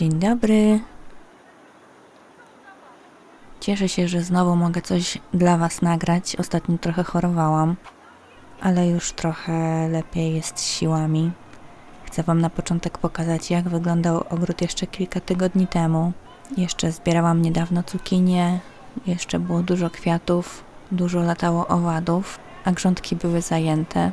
Dzień dobry. Cieszę się, że znowu mogę coś dla Was nagrać. Ostatnio trochę chorowałam, ale już trochę lepiej jest siłami. Chcę Wam na początek pokazać, jak wyglądał ogród jeszcze kilka tygodni temu. Jeszcze zbierałam niedawno cukinie, jeszcze było dużo kwiatów, dużo latało owadów, a grządki były zajęte.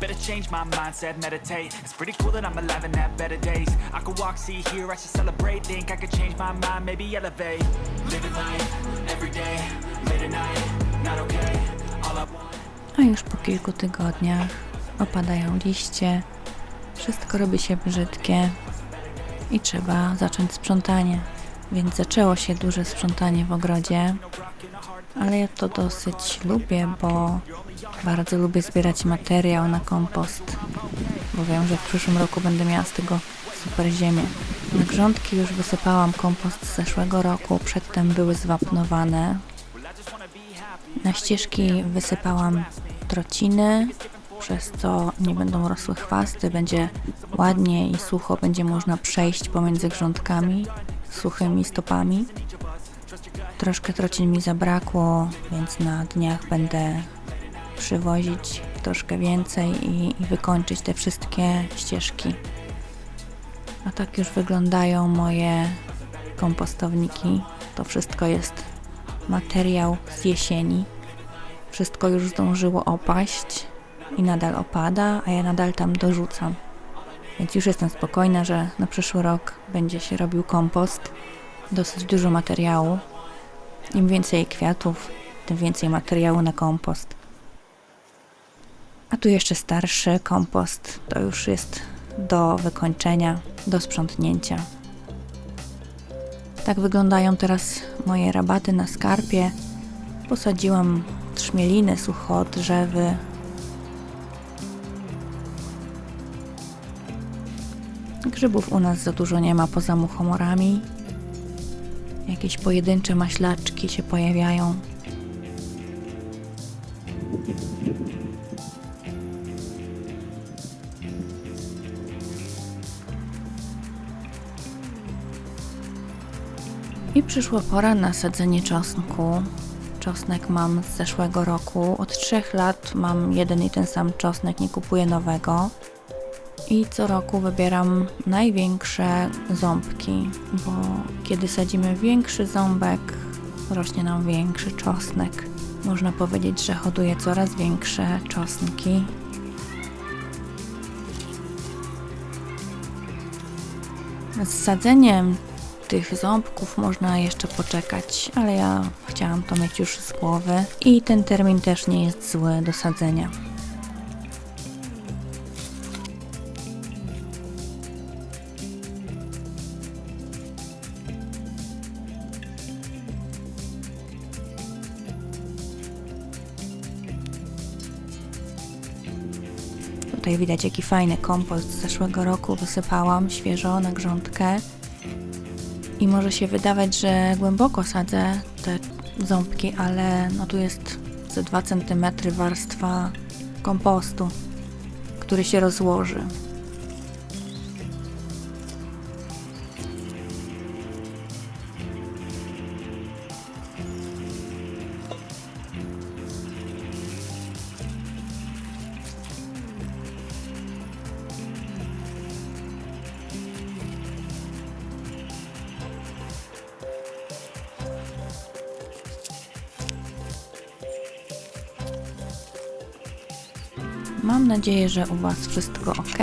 Better change my mindset, meditate. It's pretty cool that I'm alive and have better days. I could walk, see, I should celebrate. Think I could change my mind, maybe elevate. Living life every day, late at night, not okay. All I want. A już po kilku tygodniach opadają liście, wszystko robi się brzydkie i trzeba zacząć sprzątanie. Więc zaczęło się duże sprzątanie w ogrodzie, ale ja to dosyć lubię, bo bardzo lubię zbierać materiał na kompost, bo wiem, że w przyszłym roku będę miała z tego super ziemię. Na grządki już wysypałam kompost z zeszłego roku, przedtem były zwapnowane, na ścieżki wysypałam trociny, przez co nie będą rosły chwasty, będzie ładnie i sucho, będzie można przejść pomiędzy grządkami, suchymi stopami. Troszkę trocin mi zabrakło, więc na dniach będę przywozić troszkę więcej i, i wykończyć te wszystkie ścieżki. A tak już wyglądają moje kompostowniki. To wszystko jest materiał z jesieni. Wszystko już zdążyło opaść i nadal opada, a ja nadal tam dorzucam. Więc już jestem spokojna, że na przyszły rok będzie się robił kompost. Dosyć dużo materiału. Im więcej kwiatów, tym więcej materiału na kompost. A tu jeszcze starszy kompost. To już jest do wykończenia, do sprzątnięcia. Tak wyglądają teraz moje rabaty na skarpie. Posadziłam trzmieliny, suchodrzewy. Grzybów u nas za dużo nie ma poza muchomorami. Jakieś pojedyncze maślaczki się pojawiają. I przyszła pora na sadzenie czosnku. Czosnek mam z zeszłego roku. Od trzech lat mam jeden i ten sam czosnek, nie kupuję nowego. I co roku wybieram największe ząbki, bo kiedy sadzimy większy ząbek, rośnie nam większy czosnek. Można powiedzieć, że hoduję coraz większe czosnki. Z sadzeniem tych ząbków można jeszcze poczekać, ale ja chciałam to mieć już z głowy i ten termin też nie jest zły do sadzenia. Tutaj widać jaki fajny kompost z zeszłego roku wysypałam świeżo na grządkę. I może się wydawać, że głęboko sadzę te ząbki, ale no tu jest ze 2 cm warstwa kompostu, który się rozłoży. Mam nadzieję, że u Was wszystko ok,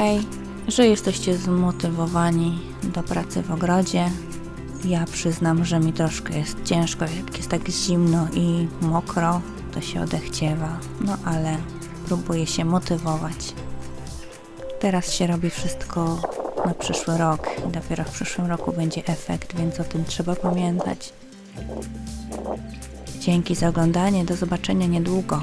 że jesteście zmotywowani do pracy w ogrodzie, Ja przyznam, że mi troszkę jest ciężko, jak jest tak zimno i mokro, to się odechciewa. No ale próbuję się motywować. Teraz się robi wszystko na przyszły rok i dopiero w przyszłym roku będzie efekt, więc o tym trzeba pamiętać. Dzięki za oglądanie, do zobaczenia niedługo.